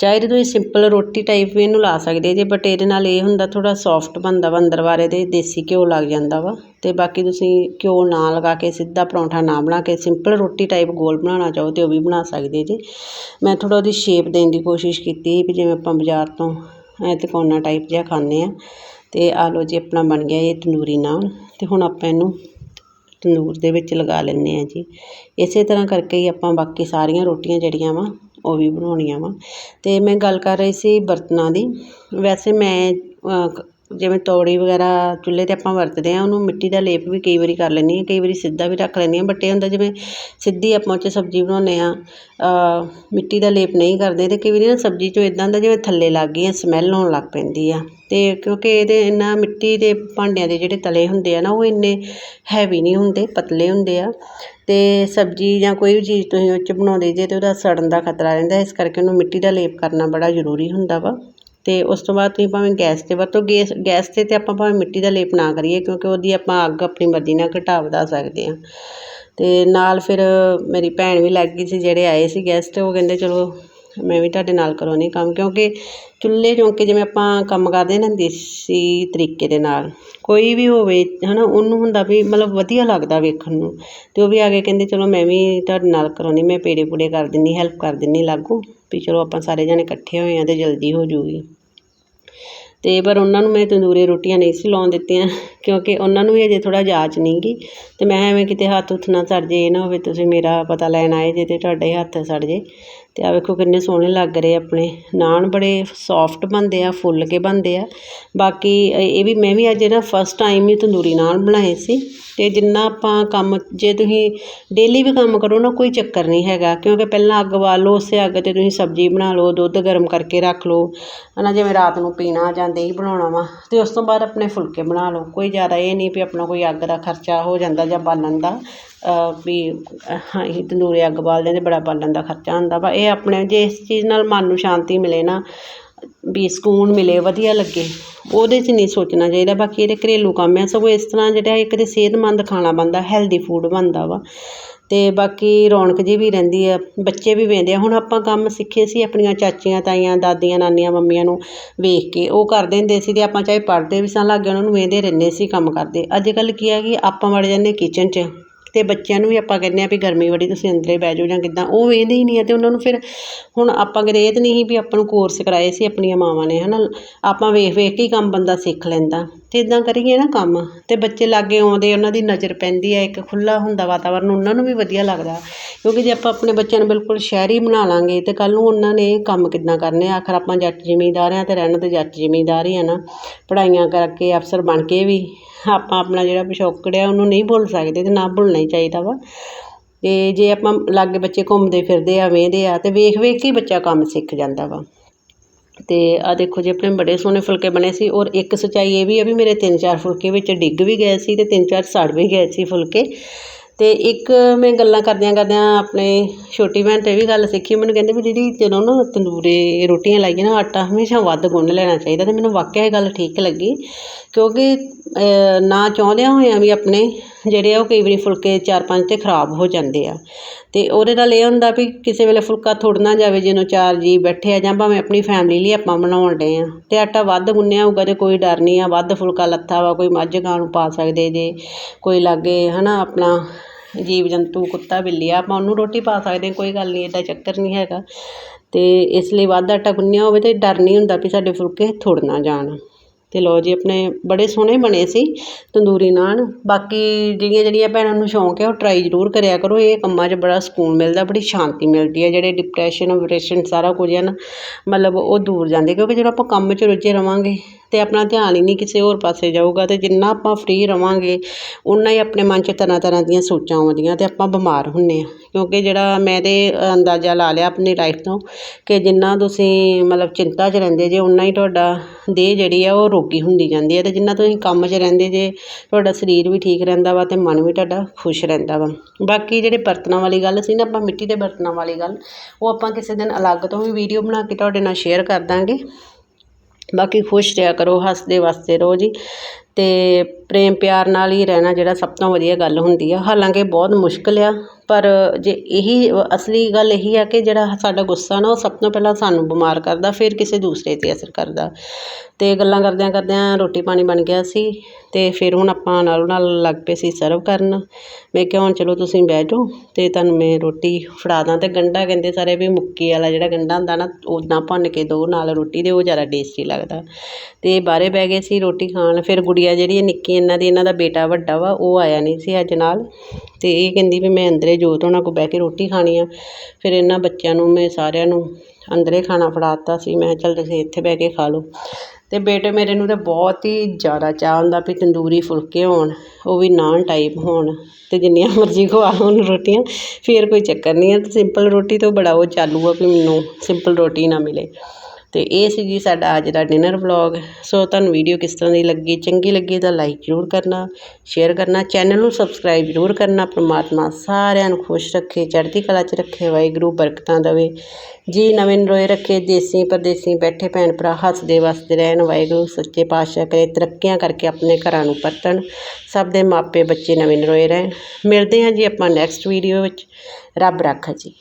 ਚਾਹੇ ਤਾਂ ਤੁਸੀਂ ਸਿੰਪਲ ਰੋਟੀ ਟਾਈਪ ਵੀ ਇਹਨੂੰ ਲਾ ਸਕਦੇ ਜੇ ਬਟ ਇਹਦੇ ਨਾਲ ਇਹ ਹੁੰਦਾ ਥੋੜ੍ਹਾ ਸੋਫਟ ਬਣਦਾ ਵਾ, ਅੰਦਰ ਬਾਰੇ ਦੇ ਦੇਸੀ ਘਿਓ ਲੱਗ ਜਾਂਦਾ ਵਾ। ਅਤੇ ਬਾਕੀ ਤੁਸੀਂ ਘਿਓ ਨਾ ਲਗਾ ਕੇ, ਸਿੱਧਾ ਪਰੌਂਠਾ ਨਾ ਬਣਾ ਕੇ ਸਿੰਪਲ ਰੋਟੀ ਟਾਈਪ ਗੋਲ ਬਣਾਉਣਾ ਚਾਹੋ ਤਾਂ ਉਹ ਵੀ ਬਣਾ ਸਕਦੇ ਜੇ। ਮੈਂ ਥੋੜ੍ਹਾ ਉਹਦੀ ਸ਼ੇਪ ਦੇਣ ਦੀ ਕੋਸ਼ਿਸ਼ ਕੀਤੀ ਵੀ ਜਿਵੇਂ ਆਪਾਂ ਬਾਜ਼ਾਰ ਤੋਂ ਐ ਤਿਕੋਣਾ ਟਾਈਪ ਜਿਹਾ ਖਾਂਦੇ ਹਾਂ ਅਤੇ ਆਹ ਲਓ ਜੀ ਆਪਣਾ ਬਣ ਗਿਆ ਇਹ ਤੰਦੂਰੀ ਨਾਨ ਅਤੇ ਹੁਣ ਆਪਾਂ ਇਹਨੂੰ ਤੰਦੂਰ ਦੇ ਵਿੱਚ ਲਗਾ ਲੈਂਦੇ ਹਾਂ ਜੀ। ਇਸੇ ਤਰ੍ਹਾਂ ਕਰਕੇ ਹੀ ਆਪਾਂ ਬਾਕੀ ਸਾਰੀਆਂ ਰੋਟੀਆਂ ਜਿਹੜੀਆਂ ਵਾ ਉਹ ਵੀ ਬਣਾਉਣੀਆਂ ਵਾ। ਅਤੇ ਮੈਂ ਗੱਲ ਕਰ ਰਹੀ ਸੀ ਬਰਤਨਾਂ ਦੀ। ਵੈਸੇ ਮੈਂ ਜਿਵੇਂ ਤੌੜੀ ਵਗੈਰਾ, ਚੁੱਲ੍ਹੇ 'ਤੇ ਆਪਾਂ ਵਰਤਦੇ ਹਾਂ, ਉਹਨੂੰ ਮਿੱਟੀ ਦਾ ਲੇਪ ਵੀ ਕਈ ਵਾਰੀ ਕਰ ਲੈਂਦੀ ਹਾਂ, ਕਈ ਵਾਰੀ ਸਿੱਧਾ ਵੀ ਰੱਖ ਲੈਂਦੀ ਹਾਂ ਬਟ ਇਹ ਹੁੰਦਾ ਜਿਵੇਂ ਸਿੱਧੀ ਆਪਾਂ ਉਹ 'ਚ ਸਬਜ਼ੀ ਬਣਾਉਂਦੇ ਹਾਂ ਮਿੱਟੀ ਦਾ ਲੇਪ ਨਹੀਂ ਕਰਦੇ ਅਤੇ ਕਈ ਵਾਰੀ ਨਾ ਸਬਜ਼ੀ 'ਚੋਂ ਇੱਦਾਂ ਹੁੰਦਾ ਜਿਵੇਂ ਥੱਲੇ ਲੱਗ ਗਈ ਸਮੈਲ ਆਉਣ ਲੱਗ ਪੈਂਦੀ ਆ ਅਤੇ ਕਿਉਂਕਿ ਇਹਦੇ ਇਹਨਾਂ ਮਿੱਟੀ ਦੇ ਭਾਂਡਿਆਂ ਦੇ ਜਿਹੜੇ ਤਲੇ ਹੁੰਦੇ ਆ ਨਾ, ਉਹ ਇੰਨੇ ਹੈਵੀ ਨਹੀਂ ਹੁੰਦੇ, ਪਤਲੇ ਹੁੰਦੇ ਆ ਅਤੇ ਸਬਜ਼ੀ ਜਾਂ ਕੋਈ ਵੀ ਚੀਜ਼ ਤੁਸੀਂ ਉਹ 'ਚ ਬਣਾਉਂਦੇ ਜੇ ਤਾਂ ਉਹਦਾ ਸੜਨ ਦਾ ਖਤਰਾ ਰਹਿੰਦਾ, ਇਸ ਕਰਕੇ ਉਹਨੂੰ ਮਿੱਟੀ ਦਾ ਲੇਪ ਕਰਨਾ ਬੜਾ ਜ਼ਰੂਰੀ ਹੁੰਦਾ ਵਾ। ਅਤੇ ਉਸ ਤੋਂ ਬਾਅਦ ਤੁਸੀਂ ਭਾਵੇਂ ਗੈਸ 'ਤੇ ਵਰਤੋਂ, ਗੈਸ ਗੈਸ 'ਤੇ ਤਾਂ ਆਪਾਂ ਭਾਵੇਂ ਮਿੱਟੀ ਦਾ ਲੇਪ ਨਾ ਕਰੀਏ ਕਿਉਂਕਿ ਉਹਦੀ ਆਪਾਂ ਅੱਗ ਆਪਣੀ ਮਰਜ਼ੀ ਨਾਲ ਘਟਾ ਵਧਾ ਸਕਦੇ ਹਾਂ। ਅਤੇ ਨਾਲ ਫਿਰ ਮੇਰੀ ਭੈਣ ਵੀ ਲੱਗ ਗਈ ਸੀ ਜਿਹੜੇ ਆਏ ਸੀ ਗੈਸਟ ਉਹ ਕਹਿੰਦੇ ਚਲੋ ਮੈਂ ਵੀ ਤੁਹਾਡੇ ਨਾਲ ਕਰਵਾਉਂਦੀ ਕੰਮ ਕਿਉਂਕਿ ਚੁੱਲ੍ਹੇ ਚੌਂਕੇ ਜਿਵੇਂ ਆਪਾਂ ਕੰਮ ਕਰਦੇ ਨਾ ਦੇਸੀ ਤਰੀਕੇ ਦੇ ਨਾਲ, ਕੋਈ ਵੀ ਹੋਵੇ ਹੈ ਨਾ ਉਹਨੂੰ ਹੁੰਦਾ ਵੀ ਮਤਲਬ ਵਧੀਆ ਲੱਗਦਾ ਵੇਖਣ ਨੂੰ। ਅਤੇ ਉਹ ਵੀ ਆ ਕੇ ਕਹਿੰਦੇ ਚਲੋ ਮੈਂ ਵੀ ਤੁਹਾਡੇ ਨਾਲ ਕਰਾਉਂਦੀ ਮੈਂ ਪੇੜੇ ਪੂੜੇ ਕਰ ਦਿੰਦੀ ਹੈਲਪ ਕਰ ਦਿੰਦੀ ਲਾਗੋਂ। ਵੀ ਚਲੋ ਆਪਾਂ ਸਾਰੇ ਜਣੇ ਇਕੱਠੇ ਹੋਏ ਹਾਂ ਅਤੇ ਜਲਦੀ ਹੋ ਜੂਗੀ। ਅਤੇ ਪਰ ਉਹਨਾਂ ਨੂੰ ਮੈਂ ਤੰਦੂਰੀ ਰੋਟੀਆਂ ਨਹੀਂ ਸੀ ਲਾਉਣ ਦਿੱਤੀਆਂ, ਕਿਉਂਕਿ ਉਹਨਾਂ ਨੂੰ ਵੀ ਅਜੇ ਥੋੜ੍ਹਾ ਜਾਚ ਨਹੀਂ ਗੀ। ਅਤੇ ਮੈਂ ਐਵੇਂ ਕਿਤੇ ਹੱਥ ਹੁੱਥ ਨਾ ਸੜ ਜੇ, ਇਹ ਨਾ ਹੋਵੇ ਤੁਸੀਂ ਮੇਰਾ ਪਤਾ ਲੈਣ ਆਏ ਜੇ ਅਤੇ ਤੁਹਾਡੇ ਹੱਥ ਸੜ ਜੇ। ਅਤੇ ਆ ਵੇਖੋ ਕਿੰਨੇ ਸੋਹਣੇ ਲੱਗ ਰਹੇ ਆਪਣੇ। ਨਾਨ ਬੜੇ ਸੋਫਟ ਬਣਦੇ ਆ, ਫੁੱਲ ਕੇ ਬਣਦੇ ਆ। ਬਾਕੀ ਇਹ ਵੀ ਮੈਂ ਵੀ ਅੱਜ ਨਾ ਫਸਟ ਟਾਈਮ ਹੀ ਤੰਦੂਰੀ ਨਾਨ ਬਣਾਏ ਸੀ। ਅਤੇ ਜਿੰਨਾ ਆਪਾਂ ਕੰਮ ਜੇ ਤੁਸੀਂ ਡੇਲੀ ਵੀ ਕੰਮ ਕਰੋ ਨਾ, ਕੋਈ ਚੱਕਰ ਨਹੀਂ ਹੈਗਾ। ਕਿਉਂਕਿ ਪਹਿਲਾਂ ਅੱਗ ਬਾਲੋ ਉਸੇ ਅੱਗ 'ਤੇ ਤੁਸੀਂ ਸਬਜ਼ੀ ਬਣਾ ਲਓ, ਦੁੱਧ ਗਰਮ ਕਰਕੇ ਰੱਖ ਲਓ। ਹੈ ਨਾ ਜਿਵੇਂ ਰਾਤ ਨੂੰ ਪੀਣਾ ਜਾਂ ਦਹੀਂ ਬਣਾਉਣਾ ਵਾ। ਅਤੇ ਉਸ ਤੋਂ ਬਾਅਦ ਆਪਣੇ ਫੁਲਕੇ ਬਣਾ ਲਓ। ਕੋਈ ਜ਼ਿਆਦਾ ਇਹ ਨਹੀਂ ਵੀ ਆਪਣਾ ਕੋਈ ਅੱਗ ਦਾ ਖਰਚਾ ਹੋ ਜਾਂਦਾ ਜਾਂ ਬਾਲਣ ਦਾ। ਵੀ, ਹਾਂ, ਅਸੀਂ ਤੰਦੂਰੇ ਅੱਗ ਬਾਲਦੇ ਅਤੇ ਬੜਾ ਬਾਲਣ ਦਾ ਖਰਚਾ ਹੁੰਦਾ ਵਾ। ਇਹ ਆਪਣੇ, ਜੇ ਇਸ ਚੀਜ਼ ਨਾਲ ਮਨ ਨੂੰ ਸ਼ਾਂਤੀ ਮਿਲੇ ਨਾ, ਵੀ ਸਕੂਨ ਮਿਲੇ, ਵਧੀਆ ਲੱਗੇ, ਉਹਦੇ 'ਚ ਨਹੀਂ ਸੋਚਣਾ ਚਾਹੀਦਾ। ਬਾਕੀ ਇਹਦੇ ਘਰੇਲੂ ਕੰਮ ਆ ਸਗੋਂ ਇਸ ਤਰ੍ਹਾਂ ਜਿਹੜਾ ਇੱਕ ਤਾਂ ਸਿਹਤਮੰਦ ਖਾਣਾ ਬਣਦਾ ਹੈਲਦੀ ਫੂਡ ਬਣਦਾ ਵਾ। ਅਤੇ ਬਾਕੀ ਰੌਣਕ ਜਿਹੀ ਵੀ ਰਹਿੰਦੀ ਆ ਬੱਚੇ ਵੀ ਵੇਖਦੇ ਆ। ਹੁਣ ਆਪਾਂ ਕੰਮ ਸਿੱਖੇ ਸੀ ਆਪਣੀਆਂ ਚਾਚੀਆਂ, ਤਾਈਆਂ, ਦਾਦੀਆਂ, ਨਾਨੀਆਂ, ਮੰਮੀਆਂ ਨੂੰ ਵੇਖ ਕੇ, ਉਹ ਕਰਦੇ ਹੁੰਦੇ ਸੀ ਅਤੇ ਆਪਾਂ ਚਾਹੇ ਪੜ੍ਹਦੇ ਵੀ ਸਾਂ, ਲਾਗੇ ਉਹਨਾਂ ਨੂੰ ਵੇਖਦੇ ਰਹਿੰਦੇ ਸੀ ਕੰਮ ਕਰਦੇ। ਅੱਜ ਕੱਲ੍ਹ ਕੀ ਆ ਕਿ ਆਪਾਂ ਵੜ ਜਾਂਦੇ ਕਿਚਨ 'ਚ। ਅਤੇ ਬੱਚਿਆਂ ਨੂੰ ਵੀ ਆਪਾਂ ਕਹਿੰਦੇ ਹਾਂ ਵੀ ਗਰਮੀ ਬੜੀ, ਤੁਸੀਂ ਅੰਦਰੇ ਬਹਿ ਜਾਓ ਜਾਂ ਕਿੱਦਾਂ, ਉਹ ਵੇਖਦੇ ਹੀ ਨਹੀਂ ਆ ਅਤੇ ਉਹਨਾਂ ਨੂੰ ਫਿਰ ਹੁਣ ਆਪਾਂ ਕਦੇ ਇਹ ਤਾਂ ਨਹੀਂ ਸੀ ਵੀ ਆਪਾਂ ਨੂੰ ਕੋਰਸ ਕਰਵਾਏ ਸੀ ਆਪਣੀਆਂ ਮਾਵਾਂ ਨੇ ਹੈ ਨਾ ਆਪਾਂ ਵੇਖ ਵੇਖ ਕੇ ਹੀ ਕੰਮ ਬੰਦਾ ਸਿੱਖ ਲੈਂਦਾ ਅਤੇ ਇੱਦਾਂ ਕਰੀਏ ਨਾ ਕੰਮ ਅਤੇ ਬੱਚੇ ਲਾਗੇ ਆਉਂਦੇ, ਉਹਨਾਂ ਦੀ ਨਜ਼ਰ ਪੈਂਦੀ ਹੈ, ਇੱਕ ਖੁੱਲ੍ਹਾ ਹੁੰਦਾ ਵਾਤਾਵਰਨ, ਉਹਨਾਂ ਨੂੰ ਵੀ ਵਧੀਆ ਲੱਗਦਾ, ਕਿਉਂਕਿ ਜੇ ਆਪਾਂ ਆਪਣੇ ਬੱਚਿਆਂ ਨੂੰ ਬਿਲਕੁਲ ਸ਼ਹਿਰੀ ਬਣਾ ਲਾਂਗੇ ਅਤੇ ਕੱਲ੍ਹ ਨੂੰ ਉਹਨਾਂ ਨੇ ਕੰਮ ਕਿੱਦਾਂ ਕਰਨੇ ਆਖਰ ਆਪਾਂ ਜੱਟ ਜ਼ਿਮੀਂਦਾਰ ਹਾਂ ਅਤੇ ਰਹਿਣਾ ਤਾਂ ਜੱਟ ਜ਼ਿਮੀਂਦਾਰ ਹੀ ਆ ਨਾ, ਪੜ੍ਹਾਈਆਂ ਕਰਕੇ ਅਫਸਰ ਬਣ ਕੇ ਵੀ ਆਪਾਂ ਆਪਣਾ ਜਿਹੜਾ ਪਿਛੋਕੜ ਆ, ਉਹਨੂੰ ਨਹੀਂ ਭੁੱਲ ਸਕਦੇ ਅਤੇ ਨਾ ਭੁੱਲਣਾ ਹੀ ਚਾਹੀਦਾ ਵਾ। ਅਤੇ ਜੇ ਆਪਾਂ ਲਾਗੇ ਬੱਚੇ ਘੁੰਮਦੇ ਫਿਰਦੇ ਆ, ਵੇਖਦੇ ਆ ਅਤੇ ਵੇਖ ਵੇਖ ਕੇ ਹੀ ਬੱਚਾ ਕੰਮ ਸਿੱਖ ਜਾਂਦਾ ਵਾ। ਅਤੇ ਆਹ ਦੇਖੋ ਜੀ, ਆਪਣੇ ਬੜੇ ਸੋਹਣੇ ਫੁਲਕੇ ਬਣੇ ਸੀ, ਔਰ ਇੱਕ ਸੱਚਾਈ ਇਹ ਵੀ ਆ ਵੀ ਮੇਰੇ ਤਿੰਨ ਚਾਰ ਫੁਲਕੇ ਵਿੱਚ ਡਿੱਗ ਵੀ ਗਏ ਸੀ ਅਤੇ ਤਿੰਨ ਚਾਰ ਸੜ ਵੀ ਗਏ ਸੀ ਫੁਲਕੇ। ਅਤੇ ਇੱਕ ਮੈਂ ਗੱਲਾਂ ਕਰਦਿਆਂ ਕਰਦਿਆਂ ਆਪਣੇ ਛੋਟੀ ਭੈਣ ਤੋਂ ਇਹ ਵੀ ਗੱਲ ਸਿੱਖੀ, ਮੈਨੂੰ ਕਹਿੰਦੇ ਵੀ ਦੀਦੀ ਜਦੋਂ ਨਾ ਤੰਦੂਰੇ ਰੋਟੀਆਂ ਲਾਈਏ ਨਾ ਆਟਾ, ਹਮੇਸ਼ਾ ਵੱਧ ਗੁੰਨ ਲੈਣਾ ਚਾਹੀਦਾ ਅਤੇ ਮੈਨੂੰ ਵਾਕਿਆ ਇਹ ਗੱਲ ਠੀਕ ਲੱਗੀ ਕਿਉਂਕਿ ਨਾ ਚਾਹੁੰਦਿਆਂ ਹੋਇਆਂ ਵੀ ਆਪਣੇ ਜਿਹੜੇ ਆ ਉਹ ਕਈ ਵਾਰੀ ਫੁਲਕੇ ਚਾਰ ਪੰਜ 'ਤੇ ਖਰਾਬ ਹੋ ਜਾਂਦੇ ਆ। ਅਤੇ ਉਹਦੇ ਨਾਲ ਇਹ ਹੁੰਦਾ ਵੀ ਕਿਸੇ ਵੇਲੇ ਫੁਲਕਾ ਥੁੜ ਨਾ ਜਾਵੇ, ਜਿਹਨੂੰ ਚਾਰ ਜੀ ਬੈਠੇ ਆ ਜਾਂ ਭਾਵੇਂ ਆਪਣੀ ਫੈਮਿਲੀ ਲਈ ਆਪਾਂ ਬਣਾਉਣ ਡੇ ਹਾਂ ਅਤੇ ਆਟਾ ਵੱਧ ਗੁੰਨਿਆ ਹੋਊਗਾ ਤਾਂ ਕੋਈ ਡਰ ਨਹੀਂ ਆ, ਵੱਧ ਫੁਲਕਾ ਲੱਥਾ ਵਾ, ਕੋਈ ਮੱਝ ਗਾਂ ਨੂੰ ਪਾ ਸਕਦੇ ਜੇ, ਕੋਈ ਲਾਗੇ ਹੈ ਨਾ ਆਪਣਾ ਜੀਵ ਜੰਤੂ, ਕੁੱਤਾ, ਬਿੱਲੀ ਆ ਆਪਾਂ ਉਹਨੂੰ ਰੋਟੀ ਪਾ ਸਕਦੇ ਕੋਈ ਗੱਲ ਨਹੀਂ ਐਡਾ ਚੱਕਰ ਨਹੀਂ ਹੈਗਾ। ਅਤੇ ਇਸ ਲਈ ਵੱਧ ਆਟਾ ਗੁੰਨਿਆ ਹੋਵੇ ਤਾਂ ਡਰ ਨਹੀਂ ਹੁੰਦਾ ਵੀ ਸਾਡੇ ਫੁਲਕੇ ਥੁੜ ਨਾ ਜਾਣ। ਅਤੇ ਲਓ ਜੀ, ਆਪਣੇ ਬੜੇ ਸੋਹਣੇ ਬਣੇ ਸੀ, ਤੰਦੂਰੀ ਨਾਨ। ਬਾਕੀ ਜਿਹੜੀਆਂ ਜਿਹੜੀਆਂ ਭੈਣਾਂ ਨੂੰ ਸ਼ੌਂਕ ਹੈ, ਉਹ ਟਰਾਈ ਜ਼ਰੂਰ ਕਰਿਆ ਕਰੋ। ਇਹ ਕੰਮਾਂ 'ਚ ਬੜਾ ਸਕੂਨ ਮਿਲਦਾ, ਬੜੀ ਸ਼ਾਂਤੀ ਮਿਲਦੀ ਹੈ। ਜਿਹੜੇ ਡਿਪਰੈਸ਼ਨ ਵਰੇਸ਼ਨ ਸਾਰਾ ਕੁਝ ਹੈ ਨਾ, ਮਤਲਬ ਉਹ ਦੂਰ ਜਾਂਦੇ, ਕਿਉਂਕਿ ਜਦੋਂ ਆਪਾਂ ਕੰਮ 'ਚ ਰੁੱਝੇ ਰਵਾਂਗੇ ਅਤੇ ਆਪਣਾ ਧਿਆਨ ਹੀ ਨਹੀਂ ਕਿਸੇ ਹੋਰ ਪਾਸੇ ਜਾਊਗਾ ਅਤੇ ਜਿੰਨਾ ਆਪਾਂ ਫਰੀ ਰਵਾਂਗੇ ਉਨਾ ਹੀ ਆਪਣੇ ਮਨ 'ਚ ਤਰ੍ਹਾਂ ਤਰ੍ਹਾਂ ਦੀਆਂ ਸੋਚਾਂ ਆਉਂਦੀਆਂ ਅਤੇ ਆਪਾਂ ਬਿਮਾਰ ਹੁੰਦੇ ਹਾਂ ਕਿਉਂਕਿ ਜਿਹੜਾ ਮੈਂ ਤਾਂ ਅੰਦਾਜ਼ਾ ਲਾ ਲਿਆ ਆਪਣੀ ਲਾਈਫ ਤੋਂ ਕਿ ਜਿੰਨਾ ਤੁਸੀਂ ਮਤਲਬ ਚਿੰਤਾ 'ਚ ਰਹਿੰਦੇ ਜੇ ਉਨਾ ਹੀ ਤੁਹਾਡਾ ਦੇਹ ਜਿਹੜੀ ਆ ਉਹ ਰੋਗੀ ਹੁੰਦੀ ਜਾਂਦੀ ਹੈ ਅਤੇ ਜਿੰਨਾ ਤੁਸੀਂ ਕੰਮ 'ਚ ਰਹਿੰਦੇ ਜੇ, ਤੁਹਾਡਾ ਸਰੀਰ ਵੀ ਠੀਕ ਰਹਿੰਦਾ ਵਾ ਅਤੇ ਮਨ ਵੀ ਤੁਹਾਡਾ ਖੁਸ਼ ਰਹਿੰਦਾ ਵਾ। ਬਾਕੀ ਜਿਹੜੇ ਬਰਤਨਾਂ ਵਾਲੀ ਗੱਲ ਸੀ ਨਾ, ਆਪਾਂ ਮਿੱਟੀ ਦੇ ਬਰਤਨਾਂ ਵਾਲੀ ਗੱਲ, ਉਹ ਆਪਾਂ ਕਿਸੇ ਦਿਨ ਅਲੱਗ ਤੋਂ ਵੀ ਵੀਡੀਓ ਬਣਾ ਕੇ ਤੁਹਾਡੇ ਨਾਲ ਸ਼ੇਅਰ ਕਰ ਦਾਂਗੇ। ਬਾਕੀ ਖੁਸ਼ ਰਿਹਾ ਕਰੋ ਹੱਸਦੇ ਵਸਦੇ ਰਹੋ ਜੀ। ਅਤੇ ਪ੍ਰੇਮ ਪਿਆਰ ਨਾਲ ਹੀ ਰਹਿਣਾ ਜਿਹੜਾ ਸਭ ਤੋਂ ਵਧੀਆ ਗੱਲ ਹੁੰਦੀ ਆ। ਹਾਲਾਂਕਿ ਬਹੁਤ ਮੁਸ਼ਕਿਲ ਆ, ਪਰ ਜੇ ਇਹੀ ਅਸਲੀ ਗੱਲ ਇਹੀ ਆ ਕਿ ਜਿਹੜਾ ਸਾਡਾ ਗੁੱਸਾ ਨਾ ਉਹ ਸਭ ਤੋਂ ਪਹਿਲਾਂ ਸਾਨੂੰ ਬਿਮਾਰ ਕਰਦਾ, ਫਿਰ ਕਿਸੇ ਦੂਸਰੇ 'ਤੇ ਅਸਰ ਕਰਦਾ। ਅਤੇ ਗੱਲਾਂ ਕਰਦਿਆਂ ਕਰਦਿਆਂ ਰੋਟੀ ਪਾਣੀ ਬਣ ਗਿਆ ਸੀ ਅਤੇ ਫਿਰ ਹੁਣ ਆਪਾਂ ਨਾਲੋਂ ਨਾਲ ਲੱਗ ਪਏ ਸੀ ਸਰਵ ਕਰਨ। ਮੈਂ ਕਿਹਾ ਹੁਣ ਚਲੋ ਤੁਸੀਂ ਬਹਿ ਜਾਓ ਅਤੇ ਤੁਹਾਨੂੰ ਮੈਂ ਰੋਟੀ ਫੜਾ ਦਾਂ ਅਤੇ ਗੰਢਾ ਕਹਿੰਦੇ ਸਾਰੇ ਵੀ ਮੁੱਕੀ ਵਾਲਾ ਜਿਹੜਾ ਗੰਢਾ ਹੁੰਦਾ ਨਾ ਉੱਦਾਂ ਭੁੰਨ ਕੇ ਦਿਓ ਨਾਲ ਰੋਟੀ ਦੇ, ਉਹ ਜ਼ਿਆਦਾ ਟੇਸਟੀ ਲੱਗਦਾ। ਅਤੇ ਬਾਹਰੇ ਬਹਿ ਗਏ ਸੀ ਰੋਟੀ ਖਾਣ, ਫਿਰ ਗੁੜੀਆ ਜਿਹੜੀ ਨਿੱਕੀ ਇਹਨਾਂ ਦੀ, ਇਹਨਾਂ ਦਾ ਬੇਟਾ ਵੱਡਾ ਵਾ, ਉਹ ਆਇਆ ਨਹੀਂ ਸੀ ਅੱਜ ਨਾਲ। ਅਤੇ ਇਹ ਕਹਿੰਦੀ ਵੀ ਮੈਂ ਅੰਦਰੇ ਜੋਤ ਹੋਣਾ ਕੋਲ ਬਹਿ ਕੇ ਰੋਟੀ ਖਾਣੀ ਆ। ਫਿਰ ਇਹਨਾਂ ਬੱਚਿਆਂ ਨੂੰ, ਮੈਂ ਸਾਰਿਆਂ ਨੂੰ ਅੰਦਰੇ ਖਾਣਾ ਫੜਾ ਦਿੱਤਾ ਸੀ। ਮੈਂ ਚੱਲ ਤੁਸੀਂ ਇੱਥੇ ਬਹਿ ਕੇ ਖਾ ਲਓ। ਅਤੇ ਬੇਟੇ ਮੇਰੇ ਨੂੰ ਤਾਂ ਬਹੁਤ ਹੀ ਜ਼ਿਆਦਾ ਚਾਅ ਹੁੰਦਾ ਵੀ ਤੰਦੂਰੀ ਫੁਲਕੇ ਹੋਣ, ਉਹ ਵੀ ਨਾਨ ਟਾਈਪ ਹੋਣ ਅਤੇ ਜਿੰਨੀਆਂ ਮਰਜ਼ੀ ਖਵਾ ਹੋਣ ਰੋਟੀਆਂ। ਫਿਰ ਕੋਈ ਚੱਕਰ ਨਹੀਂ ਹੈ ਸਿੰਪਲ ਰੋਟੀ ਤੋਂ ਬੜਾ ਉਹ ਚਾਲੂ ਆ ਵੀ ਮੈਨੂੰ ਸਿੰਪਲ ਰੋਟੀ ਨਾ ਮਿਲੇ। ਅਤੇ ਇਹ ਸੀ ਜੀ ਸਾਡਾ ਅੱਜ ਦਾ ਡਿਨਰ ਵਲੋਗ ਸੋ ਤੁਹਾਨੂੰ ਵੀਡੀਓ ਕਿਸ ਤਰ੍ਹਾਂ ਦੀ ਲੱਗੀ, ਚੰਗੀ ਲੱਗੀ ਤਾਂ ਲਾਈਕ ਜ਼ਰੂਰ ਕਰਨਾ ਸ਼ੇਅਰ ਕਰਨਾ ਚੈਨਲ ਨੂੰ ਸਬਸਕ੍ਰਾਈਬ ਜ਼ਰੂਰ ਕਰਨਾ, ਪਰਮਾਤਮਾ ਸਾਰਿਆਂ ਨੂੰ ਖੁਸ਼ ਰੱਖੇ, ਚੜ੍ਹਦੀ ਕਲਾ 'ਚ ਰੱਖੇ, ਵਾਹਿਗੁਰੂ ਬਰਕਤਾਂ ਦੇਵੇ। ਜੀ ਨਵੇਂ ਨਰੋਏ ਰੱਖੇ, ਦੇਸੀ ਪਰਦੇਸੀ ਬੈਠੇ ਭੈਣ ਭਰਾ, ਹੱਸਦੇ ਵਸਦੇ ਰਹਿਣ, ਵਾਹਿਗੁਰੂ ਸੱਚੇ ਪਾਤਸ਼ਾਹ ਕਰੇ, ਤਰੱਕੀਆਂ ਕਰਕੇ ਆਪਣੇ ਘਰਾਂ ਨੂੰ ਪਰਤਣ, ਸਭ ਦੇ ਮਾਪੇ ਬੱਚੇ ਨਵੇਂ ਨਰੋਏ ਰਹਿਣ। ਮਿਲਦੇ ਹਾਂ ਜੀ ਆਪਾਂ ਨੈਕਸਟ ਵੀਡੀਓ ਵਿੱਚ। ਰੱਬ ਰਾਖਾ ਜੀ।